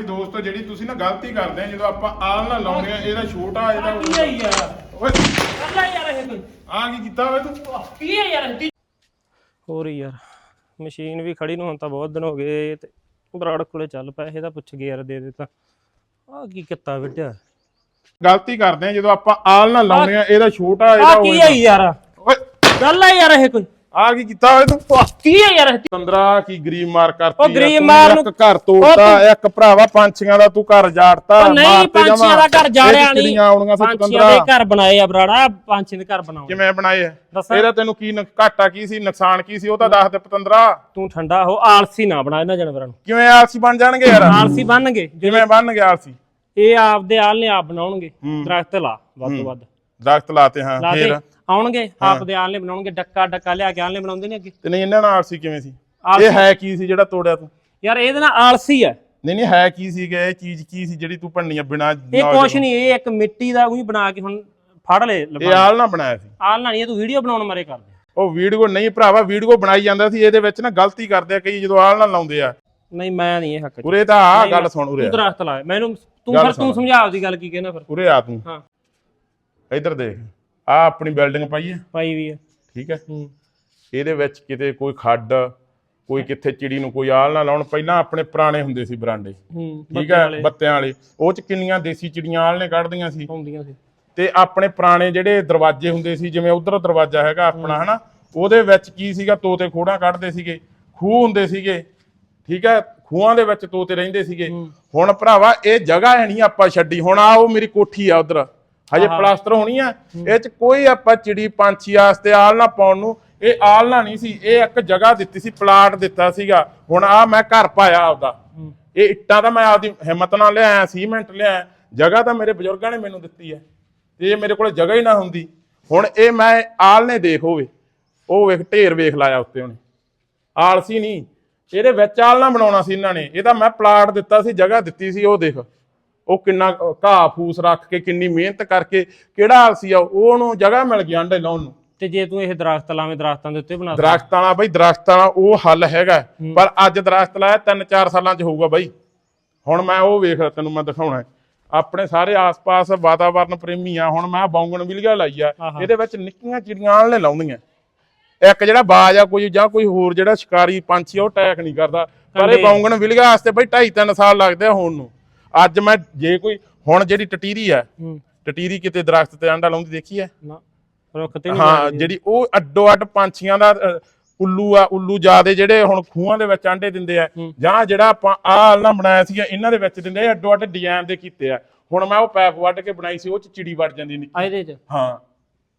ਬਈ ਦੋਸਤੋ ਜਿਹੜੀ ਤੁਸੀਂ ਨਾ ਗਲਤੀ ਕਰਦੇ ਆ ਜਦੋਂ ਆਪਾਂ ਆਲ ਨਾਲ ਲਾਉਂਦੇ ਆ ਇਹਦਾ ਛੋਟਾ ਇਹਦਾ ਕੀ ਹੈ ਯਾਰ? ਓਏ। ਅੱਲਾ ਯਾਰ ਇਹ ਕੋਈ। ਆ ਕੀ ਕੀਤਾ ਓਏ ਤੂੰ? ਕੀ ਹੈ ਯਾਰ ਇਹ? ਹੋਰ ਯਾਰ ਮਸ਼ੀਨ ਵੀ ਖੜੀ ਨੂੰ ਹੁਣ ਤਾਂ ਬਹੁਤ ਦਿਨ ਹੋ ਗਏ ਤੇ ਬਰਾੜ ਕੋਲੇ ਚੱਲ ਪੈਸੇ ਦਾ ਪੁੱਛ ਗਿਆ ਯਾਰ ਦੇ ਦਿੱਤਾ ਆ ਕੀ ਕੀਤਾ ਬਿੱਟਿਆ ਗਲਤੀ ਕਰਦੇ ਆ ਜਦੋਂ ਆਪਾਂ ਆਲ ਨਾਲ ਲਾਉਂਦੇ ਆ ਇਹਦਾ ਛੋਟਾ ਇਹਦਾ ਆ ਕੀ ਹੈ ਯਾਰ? ਓਏ। ਗੱਲ ਹੈ ਯਾਰ ਇਹ ਕੋਈ। ਆ ਕੀ ਕੀਤਾ ਓਏ ਤੂੰ? ਕੀ ਹੈ ਯਾਰ? ਇਹ? ਤੰਦਰਾ ਕੀ ਗਰੀਬ ਮਾਰ ਕਰਤੀ ਉਹ ਆ, ਗਰੀਬ ਤੂੰ ਮਾਰ ਇੱਕ ਨੂੰ- ਘਰ ਤੋੜਤਾ ਇੱਕ ਭਰਾਵਾ ਪੰਛੀਆਂ ਦਾ ਤੂੰ ਘਰ ਜਾੜਤਾ ਉਹ ਨਹੀਂ ਪੰਛੀਆਂ ਜਾਵਾਂ। ਦਾ ਘਰ ਜਾੜਿਆ ਨਹੀਂ। ਆਉਣੀਆਂ ਸੀ ਪੰਛੀਆਂ ਤੰਦਰਾ ਦੇ ਘਰ ਬਣਾਏ ਆ ਬਰਾੜਾ ਪੰਛੀਆਂ ਦੇ ਘਰ ਬਣਾਓ ਕਿਵੇਂ ਬਣਾਏ ਆ? ਦੱਸਾਂ? ਇਹਦਾ ਤੈਨੂੰ ਕੀ ਨੁਕ- ਘਾਟਾ ਕੀ ਸੀ ਨੁਕਸਾਨ ਕੀ ਸੀ ਉਹ ਤਾਂ ਦੱਸ ਦੇ ਪਤੰਦਰਾ ਤੂੰ ਠੰਡਾ ਹੋ ਆਲਸੀ ਨਾ ਬਣਾ ਇਹਨਾਂ ਜਾਨਵਰਾਂ ਨੂੰ। ਕਿਵੇਂ ਆਲਸੀ ਬਣ ਜਾਣਗੇ ਯਾਰ? ਆਲਸੀ ਬਣਨਗੇ ਕਿਵੇਂ ਬਣ ਗਿਆ ਆਲਸੀ? ਇਹ ਆਪਦੇ ਆਲ ਨੇ ਆਪ ਬਣਾਉਣਗੇ। ਦਰਖਤ ਲਾ ਵੱਧ ਤੋਂ ਵੱਧ। ਦਰਖਤ ਲਾਤੇ ਹਾਂ ਲਾ ਫੇਰ? ਆਉਣਗੇ ਆਪਦੇ ਆਲ ਬਣਾਉਣਗੇ ਡੱਕਾ ਡੱਕਾ ਲਿਆ ਕੇ ਆਲ ਬਣਾਉਂਦੇ ਨੇ ਅੱਗੇ। ਤੇ ਨਹੀਂ ਇਹਨਾਂ ਨਾਲ ਆਲਸੀ ਕਿਵੇਂ ਸੀ? ਇਹ ਹੈ ਕੀ ਸੀ ਜਿਹੜਾ ਤੋੜਿਆ ਤੂੰ? ਯਾਰ ਇਹਦੇ ਨਾਲ ਆਲਸੀ ਹੈ ਨਹੀਂ ਨਹੀਂ ਹੈ ਕੀ ਸੀਗਾ ਇਹ ਚੀਜ਼ ਕੀ ਸੀ ਜਿਹੜੀ ਤੂੰ ਭੰਨੀਆਂ ਬਿਨਾ ਇਹ ਕੁਛ ਨਹੀਂ ਇਹ ਇੱਕ ਮਿੱਟੀ ਦਾ ਉਹੀ ਬਣਾ ਕੇ ਹੁਣ ਫੜ ਲੈ ਇਹ ਆਲ ਨਾ ਬਣਾਇਆ ਸੀ। ਆਲ ਨਾਲ ਨਹੀਂ ਇਹ ਤੂੰ ਵੀਡੀਓ ਬਣਾਉਣ ਮਾਰੇ ਕਰਦੇ। ਉਹ ਵੀਡੀਓ ਨਹੀਂ ਭਰਾਵਾ ਵੀਡੀਓ ਬਣਾਈ ਜਾਂਦਾ ਸੀ ਇਹਦੇ ਵਿੱਚ ਨਾ ਗਲਤੀ ਕਰਦੇ ਆ ਕਈ ਜਦੋਂ ਆਲ ਨਾਲ ਲਾਉਂਦੇ ਆ। ਨਹੀਂ ਮੈਂ ਨਹੀਂ ਇਹ ਹੱਕ। ਉਰੇ ਤਾਂ ਆ ਗੱਲ ਸੁਣ ਉਰੇ ਤੂੰ ਦਰਖਤ ਲਾ ਮੈਨੂੰ ਤੂੰ ਫਿਰ। ਤੂੰ ਸਮਝਾ ਆਪਦੀ ਗੱਲ ਕੀ ਕਹਿਣਾ ਫਿਰ। ਉਰੇ ਆ ਤੂੰ। ਹਾਂ। ਇੱਧਰ ਦੇਖ ਆ ਆਪਣੀ ਬਿਲਡਿੰਗ ਪਾਈ ਹੈ? ਪਾਈ ਵੀ ਹੈ। ਠੀਕ ਹੈ। ਇਹਦੇ ਵਿੱਚ ਕਿਤੇ ਕੋਈ ਖੱਡ ਕੋਈ ਕਿੱਥੇ ਚਿੜੀ ਨੂੰ ਕੋਈ ਆਲ ਨਾ ਲਾਉਣ ਪਹਿਲਾਂ ਆਪਣੇ ਪੁਰਾਣੇ ਹੁੰਦੇ ਸੀ ਬਰਾਂਡੇ। ਠੀਕ ਹੈ ਬੱਤਿਆਂ ਵਾਲੇ। ਉਹ ਚ ਕਿੰਨੀਆਂ ਦੇਸੀ ਚਿੜੀਆਂ ਆਲ ਨੇ ਕੱਢਦੀਆਂ ਸੀ। ਹੁੰਦੀਆਂ ਸੀ। ਤੇ ਆਪਣੇ ਪੁਰਾਣੇ ਜਿਹੜੇ ਦਰਵਾਜ਼ੇ ਹੁੰਦੇ ਸੀ ਜਿਵੇਂ ਉਧਰ ਦਰਵਾਜ਼ਾ ਹੈਗਾ ਆਪਣਾ ਹਨਾ? ਉਹਦੇ ਵਿੱਚ ਕੀ ਸੀਗਾ? ਤੋਤੇ ਖੋੜਾਂ ਕੱਢਦੇ ਸੀਗੇ। ਖੂਹ ਹੁੰਦੇ ਸੀਗੇ। ਠੀਕ ਹੈ? ਖੂਹਾਂ ਦੇ ਵਿੱਚ ਤੋਤੇ ਰਹਿੰਦੇ ਸੀਗੇ। ਹੁਣ ਭਰਾਵਾ ਇਹ ਜਗ੍ਹਾ ਹੈ ਨਹੀਂ ਆਪਾਂ ਛੱਡੀ। ਹੁਣ ਆ ਉਹ ਮੇਰੀ ਕੋਠੀ ਆ ਉਧਰ। ਹਜੇ ਪਲਾਸਟਰ ਹੋਣੀ ਆ। ਇਹ ਚ ਕੋਈ ਆਪਾਂ ਚਿੜੀ ਪੰਛੀ ਵਾਸਤੇ ਆਲ ਨਾ ਪਾਉਣ ਨੂੰ। ਇਹ ਆਲਣਾ ਨਹੀਂ ਸੀ। ਇਹ ਇੱਕ ਜਗ੍ਹਾ ਦਿੱਤੀ ਸੀ ਪਲਾਟ ਦਿੱਤਾ ਸੀਗਾ। ਹੁਣ ਆ ਮੈਂ ਘਰ ਪਾਇਆ ਆਪਦਾ। ਇਹ ਇੱਟਾਂ ਤਾਂ ਮੈਂ ਆਪਦੀ ਹਿੰਮਤ ਨਾਲ ਲਿਆਇਆ ਸੀਮੈਂਟ ਲਿਆਇਆ। ਜਗ੍ਹਾ ਤਾਂ ਮੇਰੇ ਬਜ਼ੁਰਗਾਂ ਨੇ ਮੈਨੂੰ ਦਿੱਤੀ ਹੈ। ਤੇ ਇਹ ਮੇਰੇ ਕੋਲ ਜਗ੍ਹਾ ਹੀ ਨਾ ਹੁੰਦੀ। ਹੁਣ ਇਹ ਮੈਂ ਆਲ ਨੇ ਦੇਖ ਹੋਵੇ। ਉਹ ਵੇਖ ਢੇਰ ਵੇਖ ਲਾਇਆ ਉੱਤੇ ਉਹਨੇ। ਆਲਸੀ ਨਹੀਂ। ਇਹਦੇ ਵਿੱਚ ਆਲ ਨਾ ਬਣਾਉਣਾ ਸੀ ਇਹਨਾਂ ਨੇ। ਇਹਦਾ ਮੈਂ ਪਲਾਟ ਦਿੱਤਾ ਸੀ ਜਗ੍ਹਾ ਦਿੱਤੀ ਸੀ ਉਹ ਦੇਖ। ਉਹ ਕਿੰਨਾ ਘਾਹ ਫੂਸ ਰੱਖ ਕੇ ਕਿੰਨੀ ਮਿਹਨਤ ਕਰਕੇ ਕਿਹੜਾ ਆਲਸੀ ਆ ਉਹ ਉਹਨੂੰ ਜਗ੍ਹਾ ਮਿਲ ਗਈ ਆਂਡੇ ਲਾਉਣ ਨੂੰ ਤੇ ਜੇ ਤੂੰ ਇਹ ਦਰਖਤ ਲਾਵੇਂ ਦਰਖਤਾਂ ਦੇ ਉੱਤੇ ਬਣਾ। ਦਰਖਤਾਂ ਵਾਲਾ ਬਈ ਦਰਖਤਾਂ ਵਾਲਾ ਉਹ ਹੱਲ ਹੈਗਾ ਪਰ ਅੱਜ ਦਰਖਤ ਲਾਇਆ 3-4 ਸਾਲਾਂ ਚ ਹੋਊਗਾ ਬਈ ਹੁਣ ਮੈਂ ਉਹ ਵੇਖ ਤੈਨੂੰ ਮੈਂ ਦਿਖਾਉਣਾ। ਆਪਣੇ ਸਾਰੇ ਆਸ-ਪਾਸ ਵਾਤਾਵਰਨ ਪ੍ਰੇਮੀ ਆ ਹੁਣ ਮੈਂ ਬੌਂਗਣ ਵਿਲੀਆ ਲਾਈ ਆ। ਇਹਦੇ ਵਿੱਚ ਨਿੱਕੀਆਂ ਚਿੜੀਆਂ ਆਲੇ ਲਾਉਂਦੀਆਂ ਇੱਕ ਜਿਹੜਾ ਬਾਜ ਆ ਕੋਈ ਜਾਂ ਕੋਈ ਹੋਰ ਜਿਹੜਾ ਸ਼ਿਕਾਰੀ ਪੰਛੀ ਉਹ ਅਟੈਕ ਨਹੀਂ ਕਰਦਾ ਪਰ ਇਹ। ਬੌਂਗਣ ਵਿਲੀਆ ਵਾਸਤੇ ਬਈ 2.5-3 ਸਾਲ ਲੱਗਦੇ ਆ ਹੋਣ ਨੂੰ ਅੱਜ ਮੈਂ ਜੇ ਕੋਈ ਹੁਣ ਜਿਹੜੀ ਟਟੀਰੀ ਹੂੰ ਟਟੀਰੀ ਕਿਤੇ ਦਰਖਤ ਤੇ ਆਂਡਾ ਲਾਉਂਦੀ ਦੇਖੀ ਆ ਨਾ ਰੁੱਖ ਤੇ ਨਹੀਂ ਹਾਂ ਜਿਹੜੀ ਉਹ ਅੱਡੋ ਅੱਡ ਪੰਛੀਆਂ ਦਾ ਉੱਲੂ ਆ ਉੱਲੂ ਜਿਆਦੇ ਜਿਹੜੇ ਹੁਣ ਖੂਹਾਂ ਦੇ ਵਿੱਚ ਆਂਡੇ ਦਿੰਦੇ ਆ ਜਾਂ ਜਿਹੜਾ ਆਪਾਂ ਆਹ ਨਾ ਬਣਾਇਆ ਸੀ ਇਹਨਾਂ ਦੇ ਵਿੱਚ ਦਿੰਦੇ ਆ ਅੱਡੋ ਅੱਡ ਡਿਜ਼ਾਈਨ ਦੇ ਕੀਤੇ ਆ। ਹੁਣ ਮੈਂ ਉਹ ਪੈਪ ਵੱਢ ਕੇ ਬਣਾਈ ਸੀ ਉਹ ਚ ਚਿੜੀ ਵੜ ਜਾਂਦੀ ਨਹੀਂ ਆ ਇਹਦੇ ਚ? ਹਾਂ।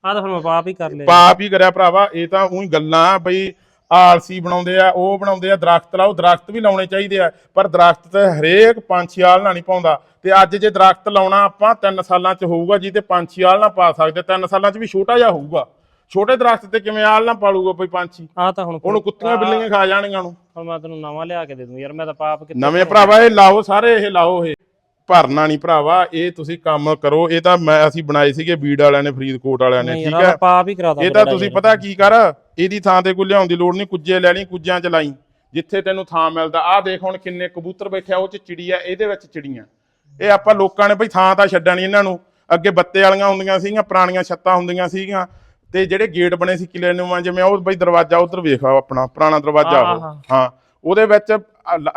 ਆ ਤਾਂ ਫਿਰ ਮੈਂ ਪਾਪ ਹੀ ਕਰ ਲਿਆ। ਪਾਪ ਹੀ ਕਰਿਆ ਭਰਾਵਾ ਇਹ ਤਾਂ ਉਹੀ ਗੱਲਾਂ ਬਈ ਆਲਸੀ ਬਣਾਉਂਦੇ ਆ ਉਹ ਬਣਾਉਂਦੇ ਆ ਦਰਖਤ ਲਾਓ ਦਰਖਤ ਵੀ ਲਾਉਣੇ ਚਾਹੀਦੇ ਆ ਪਰ ਦਰਖਤ ਤੇ ਹਰੇਕ ਪੰਛੀ ਆਲਣਾ ਨਹੀਂ ਪਾਉਂਦਾ। ਤੇ ਅੱਜ ਜੇ ਦਰਖਤ ਲਾਉਣਾ ਆਪਾਂ 3 ਸਾਲਾਂ ਚ ਹੋਊਗਾ ਜੀ ਤੇ ਪੰਛੀ ਆਲਣਾ ਪਾ ਸਕਦੇ 3 ਸਾਲਾਂ ਚ ਵੀ ਛੋਟਾ ਜਿਹਾ ਹੋਊਗਾ। ਛੋਟੇ ਦਰਖਤ ਤੇ ਕਿਵੇਂ ਆਲਣਾ ਪਾਲੂਗਾ ਕੋਈ ਪੰਛੀ? ਆ ਤਾਂ ਹੁਣ ਉਹਨੂੰ ਕੁੱਤੀਆਂ ਬਿੱਲੀਆਂ ਖਾ ਜਾਣਗੀਆਂ ਹੁਣ ਮੈਂ ਤੈਨੂੰ ਨਵਾਂ ਲਿਆ ਕੇ ਦੇ ਦੂੰ ਯਾਰ ਮੈਂ ਤਾਂ ਪਾਪ ਕਿੱਥੇ ਨਵੇਂ ਭਰਾਵਾ ਇਹ ਲਾਓ ਸਾਰੇ ਇਹ ਲਾਓ ਇਹ। ਭਰਨਾ ਨਹੀਂ ਭਰਾਵਾ ਇਹ ਤੁਸੀਂ ਕੰਮ ਕਰੋ ਇਹ ਤਾਂ ਮੈਂ ਅਸੀਂ ਬਣਾਏ ਸੀਗੇ ਬੀੜ ਵਾਲਿਆਂ ਨੇ ਫਰੀਦਕੋਟ ਵਾਲਿਆਂ ਨੇ ਠੀਕ ਹੈ? ਇਹ ਤਾਂ ਤੁਸੀਂ ਪਤਾ ਕੀ ਕਰ ਇਹਦੀ ਥਾਂ ਤੇ ਕੋਈ ਲਿਆਉਣ ਦੀ ਲੋੜ ਨਹੀਂ ਕੁੱਜੇ ਲੈ ਲਈ ਕੁੱਜਿਆਂ ਚ ਲਾਈ ਜਿੱਥੇ ਤੈਨੂੰ ਥਾਂ ਮਿਲਦਾ। ਆਹ ਦੇਖ ਹੁਣ ਕਿੰਨੇ ਕਬੂਤਰ ਬੈਠੇ ਆ ਉਹ ਚ ਚਿੜੀ ਆ ਇਹਦੇ ਵਿੱਚ ਚਿੜੀਆਂ। ਇਹ ਆਪਾਂ ਲੋਕਾਂ ਨੇ ਬਈ ਥਾਂ ਤਾਂ ਛੱਡਣੀ ਇਹਨਾਂ ਨੂੰ। ਅੱਗੇ ਬੱਤੇ ਵਾਲੀਆਂ ਹੁੰਦੀਆਂ ਸੀਗੀਆਂ ਪੁਰਾਣੀਆਂ ਛੱਤਾਂ ਹੁੰਦੀਆਂ ਸੀਗੀਆਂ ਤੇ ਜਿਹੜੇ ਗੇਟ ਬਣੇ ਸੀ ਕਿਲੇ ਨੂੰ ਜਿਵੇਂ ਉਹ ਬਈ ਦਰਵਾਜ਼ਾ ਉਧਰ ਵੇਖਾ ਆਪਣਾ ਪੁਰਾਣਾ ਦਰਵਾਜ਼ਾ ਹਾਂ, ਉਹ। ਹਾਂ। ਹਾਂ ਉਹਦੇ ਵਿੱਚ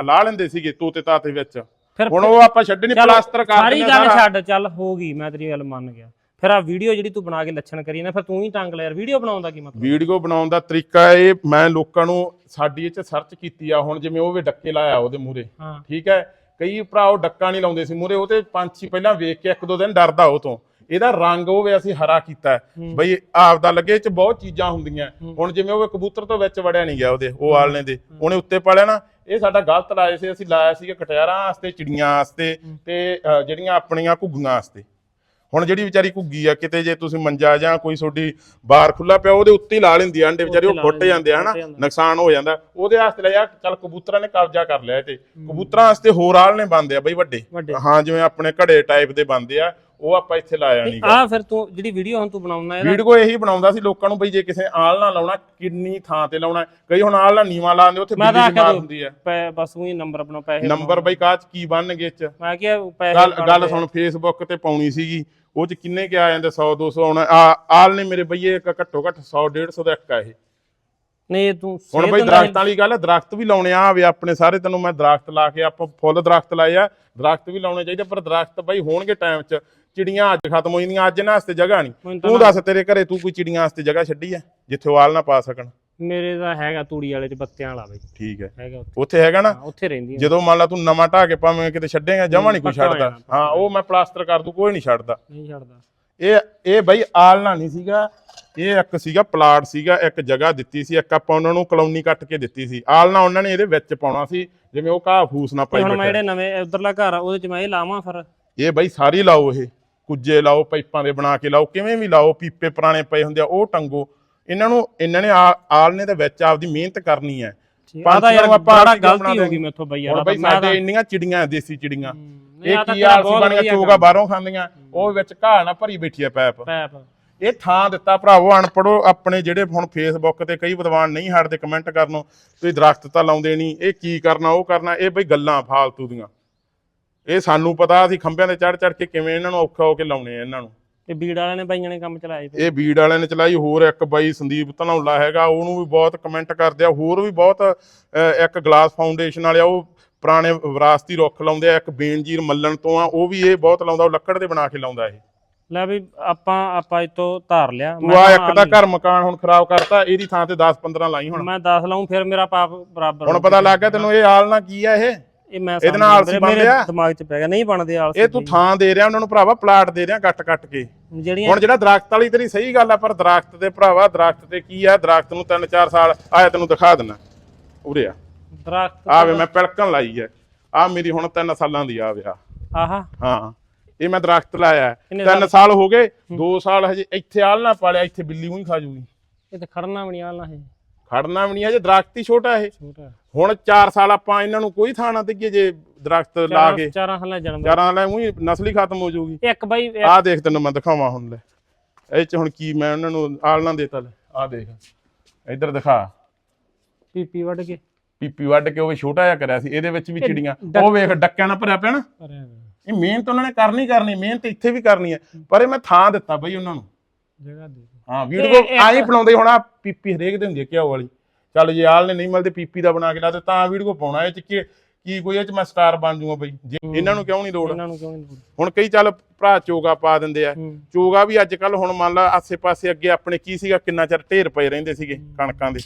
ਲਾ ਲੈਂਦੇ ਸੀਗੇ ਤੋਤੇ ਤਾਤੇ ਵਿੱਚ। ਫਿਰ ਹੁਣ ਉਹ ਆਪਾਂ ਛੱਡਣੀ ਚੱਲ, ਪਲਾਸਟਰ ਕਰ ਸਾਰੀ ਦਿੰਦੇ ਗੱਲ ਸਾਰਾ ਛੱਡ ਚੱਲ ਹੋ ਗਈ ਮੈਂ ਤੇਰੀ ਗੱਲ ਮੰਨ ਗਿਆ। ਫਿਰ ਆ ਵੀਡੀਓ ਜਿਹੜੀ ਤੂੰ ਬਣਾ ਕੇ ਲੱਛਣ ਕਰੀ ਨਾ ਫਿਰ ਤੂੰ ਹੀ ਟੰਗ ਲੈ ਯਾਰ ਵੀਡੀਓ ਬਣਾਉਣ ਦਾ ਕੀ ਮਤਲਬ? ਵੀਡੀਓ ਬਣਾਉਣ ਦਾ ਤਰੀਕਾ ਇਹ ਮੈਂ ਲੋਕਾਂ ਨੂੰ ਸਾਡੀ ਇਹ ਚ ਸਰਚ ਕੀਤੀ ਆ ਹੁਣ ਜਿਵੇਂ ਉਹ ਵੀ ਡੱਕੇ ਲਾਇਆ ਉਹਦੇ ਮੂਰੇ ਹਾਂ। ਠੀਕ ਹੈ? ਕਈ ਭਰਾ ਉਹ ਡੱਕਾ ਨਹੀਂ ਲਾਉਂਦੇ ਸੀ ਮੂਰੇ ਉਹ ਤੇ ਪੰਛੀ ਪਹਿਲਾਂ ਵੇਖ ਕੇ ਇੱਕ ਦੋ ਦਿਨ ਡਰਦਾ ਉਹ ਤੋਂ। ਇਹਦਾ ਰੰਗ ਉਹ ਵੀ ਅਸੀਂ ਹਰਾ ਕੀਤਾ। ਬਈ ਆਪਦਾ ਲੱਗੇ ਚ ਬਹੁਤ ਚੀਜ਼ਾਂ ਹੁੰਦੀਆਂ। ਹੁਣ ਜਿਵੇਂ ਉਹ ਕਬੂਤਰ ਤੋਂ ਵਿੱਚ ਵੜਿਆ ਨਹੀਂ ਗਿਆ ਉਹਦੇ ਉਹ ਆਲਣੇ ਦੇ। ਉਹਨੇ ਉੱਤੇ ਪਾਲਿਆ ਨਾ ਇਹ ਸਾਡਾ ਗਲਤ ਲਾਇਆ ਸੀ ਅਸੀਂ ਲਾਇਆ ਸੀ ਕਟਿਆਰਾਂ ਵਾਸਤੇ ਚਿੜੀਆਂ ਵਾਸਤੇ ਤੇ ਜਿਹੜੀਆਂ ਆਪਣੀਆਂ ਘੁੱਗੀਆਂ ਵਾਸਤੇ। ਹੁਣ ਜਿਹੜੀ ਵਿਚਾਰੀ ਘੁੱਗੀ ਆ ਕਿਤੇ ਜੇ ਤੁਸੀਂ ਮੰਜਾ ਜਾਂ ਕੋਈ ਤੁਹਾਡੀ ਬਾਰ ਖੁੱਲਾ ਪਿਆ ਉਹਦੇ ਉੱਤੇ ਹੀ ਲਾ ਲੈਂਦੀ ਆ ਅੰਡੇ ਵਿਚਾਰੀ ਉਹ ਫੁੱਟ ਜਾਂਦੇ ਆ ਹਨਾ। ਨੁਕਸਾਨ ਹੋ ਜਾਂਦਾ। ਉਹਦੇ ਵਾਸਤੇ ਲੈ ਜਾ ਚੱਲ ਕਬੂਤਰਾਂ ਨੇ ਕਬਜ਼ਾ ਕਰ ਲਿਆ ਤੇ। ਕਬੂਤਰਾਂ ਵਾਸਤੇ ਹੋਰ ਆਲ ਨੇ ਬੰਦੇ ਆ ਬਈ ਵੱਡੇ। ਵੱਡੇ। ਹਾਂ ਜਿਵੇਂ ਆਪਣੇ ਘੜੇ ਟਾਈਪ ਦੇ ਬੰਦੇ ਆ ਉਹ ਆਪਾਂ ਇੱਥੇ ਲਾਇਆ ਨਹੀਂ ਆ ਫਿਰ ਤੂੰ ਜਿਹੜੀ ਵੀਡੀਓ ਹੁਣ ਤੂੰ ਬਣਾਉਣਾ ਇਹਦਾ ਵੀਡੀਓ ਇਹੀ ਬਣਾਉਂਦਾ ਸੀ ਲੋਕਾਂ ਨੂੰ ਬਈ ਜੇ ਕਿਸੇ ਆਲ ਨਾ ਲਾਉਣਾ ਕਿੰਨੀ ਥਾਂ ਤੇ ਲਾਉਣਾ। ਕਈ ਹੁਣ ਆਲ ਨਾ ਨੀਵਾ ਲਾਉਂਦੇ ਉੱਥੇ ਬਿਜਲੀ ਮਾਰ ਹੁੰਦੀ ਹੈ। ਬਸ ਉਹੀ ਨੰਬਰ ਆਪਣਾ ਪੈਸੇ ਨੰਬਰ ਬਈ ਕਾਚ ਕੀ ਬਣਨਗੇ ਚ? ਮੈਂ ਕਿਹਾ ਪੈਸੇ ਗੱਲ। ਸੁਣ ਫੇਸਬੁੱਕ ਤੇ ਪਾਉਣੀ ਸੀਗੀ ਉਹ ਚ ਕਿੰਨੇ ਕਿ ਆ ਜਾਂਦੇ? 100 200 ਆਉਣਾ ਆ- ਆਲ ਨੇ ਮੇਰੇ ਬਈਏ ਇੱਕ ਘੱਟੋ ਘੱਟ 100 150 ਦਾ ਇੱਕ ਆ ਇਹ। ਨਹੀਂ ਤੂੰ ਹੁਣ ਬਈ ਨਾਲ- ਦਰਖਤਾਂ ਵਾਲੀ ਗੱਲ ਹੈ ਦਰਖਤ ਵੀ ਲਾਉਣੇ ਆ ਵੀ ਆਪਣੇ ਸਾਰੇ ਤੈਨੂੰ ਮੈਂ ਦਰਖਤ ਲਾ ਕੇ ਆਪਾਂ ਫੁੱਲ ਦਰਖਤ ਲਾਏ ਆ। ਦਰਖਤ ਵੀ ਲਾਉਣੇ ਚਾਹੀਦੇ ਪਰ ਦਰਖਤ ਬਈ ਹੋਣਗੇ ਟਾਈਮ 'ਚ। ਚਿੜੀਆਂ ਅੱਜ ਖਤਮ ਹੋ ਜਾਂਦੀਆਂ ਅੱਜ ਇਹਨਾਂ ਵਾਸਤੇ ਜਗ੍ਹਾ ਨਹੀਂ। ਤਾਂ ਦੱਸ ਤੇਰੇ ਘਰੇ ਤੂੰ ਕੋਈ ਚਿੜੀਆਂ ਵਾਸਤੇ ਜਗ੍ਹਾ ਛੱਡੀ ਆ ਜਿੱਥੇ ਆਲ ਨਾ ਪਾ ਸਕਣ? ਮੇਰੇ ਦਾ ਹੈਗਾ ਤੂੜੀ ਵਾਲੇ ਚ ਬੱਤਿਆਂ ਵਾਲਾ ਬਈ। ਠੀਕ ਹੈ। ਹੈਗਾ ਉੱਥੇ। ਹੈਗਾ ਨਾ? ਉੱਥੇ ਰਹਿੰਦੀ ਜਦੋਂ ਮੰਨ ਲਾ ਤੂੰ ਨਵਾਂ ਢਾ ਕੇ ਭਾਵੇਂ ਕਿਤੇ ਛੱਡੇਗਾ ਜਮਾ ਨਹੀਂ ਕੋਈ ਛੱਡਦਾ। ਹਾਂ ਉਹ ਮੈਂ ਪਲਾਸਟਰ ਕਰ ਦੂੰ ਕੋਈ ਨਹੀਂ ਛੱਡਦਾ। ਨਹੀਂ ਛੱਡਦਾ। ਇਹ ਇਹ ਬਈ ਆਲਣਾ ਨਹੀਂ ਸੀਗਾ। ਇਹ ਇੱਕ ਸੀਗਾ ਪਲਾਟ ਸੀਗਾ ਇੱਕ ਜਗ੍ਹਾ ਦਿੱਤੀ ਸੀ ਇੱਕ ਆਪਾਂ ਉਹਨਾਂ ਨੂੰ ਕਲੋਨੀ ਕੱਟ ਕੇ ਦਿੱਤੀ ਸੀ। ਆਲਣਾ ਉਹਨਾਂ ਨੇ ਇਹਦੇ ਵਿੱਚ ਪਾਉਣਾ ਸੀ ਜਿਵੇਂ ਉਹ ਘਾਹ ਫੂਸ ਨਾ ਪਾਈ ਹੁਣ ਮੈਂ ਜਿਹੜੇ ਨਵੇਂ ਉਧਰਲਾ ਘਰ ਆ ਉਹਦੇ ਚ ਮੈਂ ਇਹ ਲਾਵਾਂ ਫਿਰ? ਇਹ ਬਈ ਸਾਰੀ ਲਾਓ ਇਹ। ਕੁੱਜੇ ਲਾਓ ਪਾਈਪਾਂ ਦੇ ਬਣਾ ਕੇ ਲਾਓ ਕਿਵੇਂ ਵੀ ਲਾਓ ਪੀਪੇ ਪੁਰਾਣੇ ਪਏ ਹੁੰਦੇ ਆ ਉਹ ਟੰਗੋ। ਇਹਨਾਂ ਨੂੰ ਇਹਨਾਂ ਨੇ ਆ- ਆਲ ਨੇ ਦੇ ਵਿੱਚ ਆਪਦੀ ਮਿਹਨਤ ਕਰਨੀ ਹੈ। ਤਾਂ ਯਾਰ ਬੜਾ ਗਲਤੀ ਹੋ ਗਈ ਮੈਥੋਂ ਬਈ ਯਾਰ ਬਈ ਸਾਡੇ ਇੰਨੀਆਂ ਚਿੜੀਆਂ ਦੇਸੀ ਚਿੜੀਆਂ। ਇਹ ਕੀ ਆਲਸੀ ਬਣ ਗਿਆ ਵਧੀਆ ਚੋਗਾ ਬਾਹਰੋਂ ਖਾਂਦੀਆਂ। ਉਹ ਵਿੱਚ ਘਾਹ ਨਾ ਭਰੀ ਬੈਠੀ ਆ ਪੈਪ। ਪੈਪ। ਇਹ ਥਾਂ ਦਿੱਤਾ ਭਰਾਵੋ ਅਨਪੜੋ ਆਪਣੇ ਜਿਹੜੇ ਹੁਣ ਫੇਸਬੁੱਕ ਤੇ ਕਈ ਵਿਦਵਾਨ ਨਹੀਂ ਹਟਦੇ ਕਮੈਂਟ ਕਰਨੋਂ ਤੁਸੀਂ ਦਰਖਤ ਤਾਂ ਲਾਉਂਦੇ ਨਹੀਂ ਇਹ ਕੀ ਕਰਨਾ ਉਹ ਕਰਨਾ ਇਹ ਬਈ ਗੱਲਾਂ ਫਾਲਤੂ ਦੀਆਂ। ਇਹ ਸਾਨੂੰ ਪਤਾ ਅਸੀਂ ਖੰਭਿਆਂ ਤੇ ਚੜ ਚੜ ਕੇ ਕਿਵੇਂ ਇਹਨਾਂ ਨੂੰ ਔਖਾ ਹੋ ਕੇ ਲਾਉਣੇ ਆ ਇਹਨਾਂ ਨੂੰ। ਤੇ ਬੀੜ ਵਾਲਿਆਂ ਨੇ ਬਾਈਆਂ ਨੇ ਕੰਮ ਚਲਾਏ ਫਿਰ ਇਹ ਬੀੜ ਵਾਲਿਆਂ ਨੇ ਚਲਾਈ ਹੋਰ ਇੱਕ ਬਾਈ ਸੰਦੀਪ ਧਨੌਲਾ ਹੈਗਾ ਉਹਨੂੰ ਵੀ ਬਹੁਤ ਕਮੈਂਟ ਕਰਦੇ ਆ ਹੋਰ ਵੀ ਬਹੁਤ ਇੱਕ ਗਲਾਸ ਫਾਊਂਡੇਸ਼ਨ ਵਾਲੇ ਆ ਉਹ ਪੁਰਾਣੇ ਵਿਰਾਸਤੀ ਰੁੱਖ ਲਾਉਂਦੇ ਆ ਇੱਕ ਬੇਨਜੀਰ ਮੱਲਣ ਤੋਂ ਆ ਉਹ ਵੀ ਇਹ ਬਹੁਤ ਲਾਉਂਦਾ ਉਹ ਲੱਕੜ ਦੇ ਬਣਾ ਕੇ ਲਾਉਂਦਾ ਇਹ। ਲੈ ਵੀ ਆਪਾਂ ਆਪਾਂ ਇਤੋਂ ਧਾਰ ਲਿਆ। ਤੂੰ ਆ ਇੱਕ ਤਾਂ ਘਰ ਮਕਾਨ ਹੁਣ ਖਰਾਬ ਕਰਤਾ ਇਹਦੀ ਥਾਂ ਤੇ 10 15 ਲਾਈ ਹੁਣ। ਮੈਂ 10 ਲਾਉਂ ਫਿਰ ਮੇਰਾ ਪਾਪ ਬਰਾਬਰ ਹੁਣ ਪਤਾ ਲੱਗ ਗਿਆ ਤੈਨੂੰ ਇਹ ਆਲਣਾ ਕੀ ਆ ਇਹ? ਇਹ ਮੈਂ ਇਹਦੇ ਨਾਲ ਆਲਸੀ ਮੇਰੇ ਬਣਦੇ ਆ? ਦਿਮਾਗ 'ਚ ਪੈ ਗਿਆ ਨਹੀਂ ਬਣਦੇ ਆਲਸੀ ਇਹ ਤੂੰ ਥਾਂ ਦੇ ਰਿਹਾ ਉਹਨਾਂ ਨੂੰ ਭਰਾਵਾ ਪਲਾਟ ਦੇ ਰਿਹਾ ਕੱਟ ਕੱਟ ਕੇ। ਜਿਹੜੀਆਂ ਹੁਣ ਜਿਹੜਾ ਦਰਖਤ ਵਾਲੀ ਤੇਰੀ ਸਹੀ ਗੱਲ ਆ ਪਰ ਦਰਖਤ ਦੇ ਭਰਾਵਾ ਦਰਖਤ ਤੇ ਕੀ ਆ? ਦਰਖਤ ਨੂੰ 3-4 ਸਾਲ ਆਇਆ ਤੈਨੂੰ ਦਿਖਾ ਦਿੰਨਾ। ਉਰੇ ਆ। ਦਰਖਤ ਆ ਵੇ ਮੈਂ ਪਿਲਕਣ ਲਾਈ ਐ। ਆ ਮੇਰੀ ਹੁਣ 3 ਸਾਲਾਂ ਦੀ ਆ ਵਿਆ ਆਹਾ। ਹਾਂ। ਇਹ ਮੈਂ ਦਰਖਤ ਲਾਇਆ। ਕਿੰਨੇ 3 ਸਾਲ? ਹੋ ਗਏ 2 ਸਾਲ ਹਜੇ ਇੱਥੇ ਆਲਣਾ ਪਾਲਿਆ ਇੱਥੇ ਬਿੱਲੀ ਉਹੀ ਖਾ ਜੂਗੀ। ਇਹ ਤੇ ਖੜਨਾ ਵੀ ਨਹੀਂ ਆਲਣਾ ਇਹ ਖੜਨਾ ਵੀ ਨਹੀਂ ਅਜੇ ਦਰਖਤ ਹੀ ਛੋਟਾ ਇਹ। ਛੋਟਾ ਹੁਣ 4 ਸਾਲ ਆਪਾਂ ਇਹਨਾਂ ਨੂੰ ਕੋਈ ਥਾਂ ਨਾ ਦੇਈਏ ਜੇ ਦਰਖਤ ਲਾ ਕੇ। ਚਾਰਾਂ ਸਾਲਾਂ ਜਨਮ ਚਾਰਾਂ ਨਾਲ ਉਹੀ ਨਸਲ ਹੀ ਖਤਮ ਹੋ ਜਾਊਗੀ। ਇੱਕ ਬਾਈ ਆਹ ਦੇਖ ਤੈਨੂੰ ਮੈਂ ਦਿਖਾਵਾਂ ਹੁਣ ਲੈ। ਇਹ ਚ ਹੁਣ ਕੀ ਮੈਂ ਉਹਨਾਂ ਨੂੰ ਆਲਣਾ ਦੇਤਾ ਲੈ। ਆਹ ਦੇਖ। ਇੱਧਰ ਦਿਖਾ। ਪੀਪੀ ਵੱਢ ਕੇ। ਪੀਪੀ ਵੱਢ ਕੇ ਉਹ ਵੀ ਛੋਟਾ ਜਿਹਾ ਕਰਿਆ ਸੀ। ਇਹਦੇ ਵਿੱਚ ਵੀ ਚਿੜੀਆਂ। ਉਹ ਵੇਖ ਡੱਕਿਆਂ ਨਾਲ ਭਰਿਆ ਪਿਆ ਨਾ। ਇਹ ਮਿਹਨਤ ਉਹਨਾਂ ਨੇ ਕਰਨੀ ਕਰਨੀ। ਮਿਹਨਤ ਇੱਥੇ ਵੀ ਕਰਨੀ ਹੈ। ਪਰ ਇਹ ਮੈਂ ਥਾਂ ਦਿੱਤਾ ਬਈ ਉਹਨਾਂ ਨੂੰ। ਜਗ੍ਹਾ ਦੇ। ਹਾਂ ਵੀਡੀਓ ਆਈ ਬਣਾਉਂਦੇ ਹੁਣ ਆ ਪੀਪੀ ਹਰੇਕ ਦੇ ਹੁੰਦੀ ਹੈ ਘਿਓ ਵਾਲੀ। ਚੱਲ ਜੇ ਆਲ ਨੇ ਨਹੀਂ ਮਿਲਦੇ ਪੀਪੀ ਦਾ ਬਣਾ ਕੇ ਲਾ ਦੇ ਤਾਂ ਵੀਡੀਓ ਪਾਉਣਾ ਇਹ ਚ ਕੀ ਕੀ ਕੋਈ ਇਹ ਚ ਮੈਂ ਸਟਾਰ ਬਣ ਜਾਊਗਾ ਬਈ। ਜੇ ਇਹਨਾਂ ਨੂੰ ਕਿਉਂ ਨਹੀਂ ਲੋੜ? ਇਹਨਾਂ ਨੂੰ ਕਿਉਂ ਨਹੀਂ ਹੁਣ ਕਈ ਚੱਲ ਭਰਾ ਚੋਗਾ ਪਾ ਦਿੰਦੇ ਆ। ਚੋਗਾ ਵੀ ਅੱਜ ਕੱਲ ਹੁਣ ਮੰਨ ਲਾ ਆਸੇ-ਪਾਸੇ ਅੱਗੇ ਆਪਣੇ ਕੀ ਸੀਗਾ ਕਿੰਨਾ ਚਿਰ ਢੇਰ ਪਏ ਰਹਿੰਦੇ ਸੀਗੇ ਕਣਕਾਂ ਦੇ।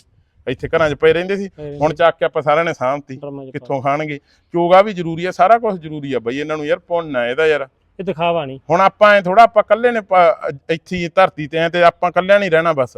ਇੱਥੇ ਘਰਾਂ 'ਚ ਪਏ ਰਹਿੰਦੇ ਸੀ। ਹੁਣ ਚੱਕ ਕੇ ਆਪਾਂ ਸਾਰਿਆਂ ਨੇ ਸਾਂਭਤੀ। ਕਿੱਥੋਂ ਖਾਣਗੇ? ਚੋਗਾ ਵੀ ਜ਼ਰੂਰੀ ਆ ਸਾਰਾ ਕੁਝ ਜ਼ਰੂਰੀ ਆ ਬਈ। ਇਹਨਾਂ ਨੂੰ ਯਾਰ ਪੁੰਨ ਆ ਇਹਦਾ ਯਾਰ। ਇਹ ਦਿਖਾਵਾ ਨਹੀਂ। ਹੁਣ ਆਪਾਂ ਐ ਥੋੜਾ ਆਪਾਂ ਇਕੱਲੇ ਨੇ ਪਾ- ਇੱਥੇ ਹੀ ਧਰਤੀ ਤੇ ਆ ਤੇ ਆਪਾਂ ਇਕੱਲਿਆਂ ਨਹੀਂ ਰਹਿਣਾ ਬਸ।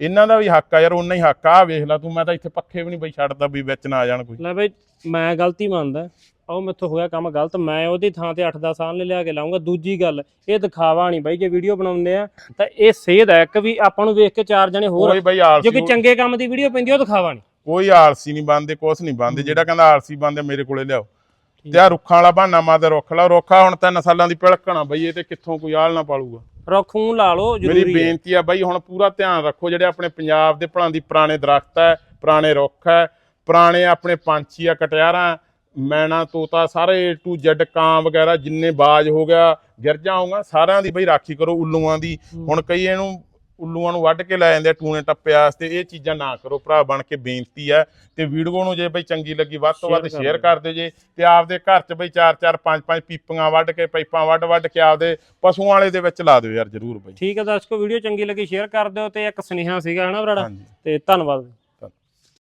ਇਹਨਾਂ ਦਾ ਵੀ ਹੱਕ ਆ ਯਾਰ ਉਹਨਾਂ ਹੀ ਹੱਕ ਆ। ਆਹ ਵੇਖ ਲੈ ਤੂੰ ਮੈਂ ਤਾਂ ਇੱਥੇ ਪੱਖੇ ਵੀ ਨਹੀਂ ਬਈ ਛੱਡਦਾ ਵੀ ਵਿੱਚ ਨਾ ਆ ਜਾਣ ਕੋਈ। ਲੈ ਬਈ ਮੈਂ ਗਲਤੀ ਮੰਨਦਾ। ਉਹ ਮੈਥੋਂ ਹੋਇਆ ਕੰਮ ਗਲਤ ਮੈਂ ਉਹਦੀ ਥਾਂ ਤੇ 8-10 ਸਾਲ ਲੈ ਲਿਆ ਕੇ ਲਾਉਂਗਾ ਦੂਜੀ ਗੱਲ ਇਹ ਦਿਖਾਵਾ ਨਹੀਂ ਬਾਈ ਜੇ ਵੀਡੀਓ ਬਣਾਉਂਦੇ ਆ ਤਾਂ ਇਹ ਸੇਧ ਹੈ ਕਿ ਵੀ ਆਪਾਂ ਨੂੰ ਵੇਖ ਕੇ ਚਾਰ ਜਣੇ ਹੋਰ ਕੋਈ ਬਈ ਜੇ ਆਲਸੀ ਕੋਈ ਚੰਗੇ ਕੰਮ ਦੀ ਵੀਡੀਓ ਪੈਂਦੀ ਆ, ਉਹ ਦਿਖਾਵਾ ਨਹੀਂ। ਕੋਈ ਆਲਸੀ ਨਹੀਂ ਬੰਦੇ ਕੁਛ ਨਹੀਂ ਬੰਦੇ ਜਿਹੜਾ ਕਹਿੰਦਾ ਆਲਸੀ ਬੰਦੇ ਮੇਰੇ ਕੋਲੇ ਲਿਆਓ। ਤੇ ਆ। ਰੁੱਖਾਂ ਵਾਲਾ ਬਹਾਨਾ ਮਾਦੇ ਰੁੱਖ ਲਾ। ਰੁੱਖਾ ਹੁਣ ਤਿੰਨ ਸਾਲਾਂ ਦੀ ਪਿਲਕਣਾ ਬਈ ਇਹ ਤੇ ਕਿੱਥੋਂ ਕੋਈ ਆਲ ਨਾ ਪਾਲੂਗਾ। ਰੁੱਖੂ ਲਾ ਲਓ ਮੇਰੀ ਜ਼ਰੂਰੀ ਹੈ ਬੇਨਤੀ ਆ ਬਈ ਹੁਣ ਪੂਰਾ ਧਿਆਨ ਰੱਖੋ ਜਿਹੜੇ ਆਪਣੇ ਪੰਜਾਬ ਦੇ ਭਲਾਂ ਦੀ ਪੁਰਾਣੇ ਦਰਖਤ ਹੈ ਪੁਰਾਣੇ ਰੁੱਖ ਹੈ ਪੁਰਾਣੇ ਆਪਣੇ ਪੰਛੀ ਆ ਕਟਿਆਰਾਂ ਮੈਨਾ ਤੋਤਾ ਸਾਰੇ to Z ਕਾਂ ਵਗੈਰਾ ਜਿੰਨੇ ਬਾਜ ਹੋ ਗਿਆ ਗਿਰਜਾਂ ਹੋਗਾ ਸਾਰਿਆਂ ਦੀ ਬਈ ਰਾਖੀ ਕਰੋ ਉੱਲੂਆਂ ਦੀ। ਹੁਣ ਕਈ ਇਹਨੂੰ ਉੱਲੂਆਂ ਨੂੰ ਵੱਢ ਕੇ ਲੈ ਜਾਂਦੇ ਆ ਟੂਣੇ ਟੱਪੇ ਵਾਸਤੇ। ਇਹ ਚੀਜ਼ਾਂ ਨਾ ਕਰੋ ਭਰਾ ਬਣ ਕੇ ਬੇਨਤੀ ਹੈ ਤੇ ਵੀਡੀਓ ਨੂੰ ਜੇ ਬਈ ਚੰਗੀ ਲੱਗੀ ਵੱਧ ਤੋਂ ਵੱਧ ਸ਼ੇਅਰ ਕਰ ਦਿਓ। ਜੇ ਤੇ ਆਪਦੇ ਘਰ 'ਚ ਬਈ ਚਾਰ ਚਾਰ ਪੰਜ ਪੰਜ ਪੀਪੀਆਂ ਵੱਢ ਕੇ ਪਾਈਪਾਂ ਵੱਢ ਵੱਢ ਕੇ ਆਪਦੇ ਪਸ਼ੂਆਂ ਵਾਲੇ ਦੇ ਵਿੱਚ ਲਾ ਦਿਓ ਯਾਰ ਜ਼ਰੂਰ ਬਈ। ਠੀਕ ਹੈ ਦਰਸ਼ਕੋ ਵੀਡੀਓ ਚੰਗੀ ਲੱਗੀ ਸ਼ੇਅਰ ਕਰ ਦਿਓ ਤੇ ਇੱਕ ਸੁਨੇਹਾ ਸੀਗਾ ਹਨਾ ਬਰਾੜਾ ਤੇ ਧੰਨਵਾਦ।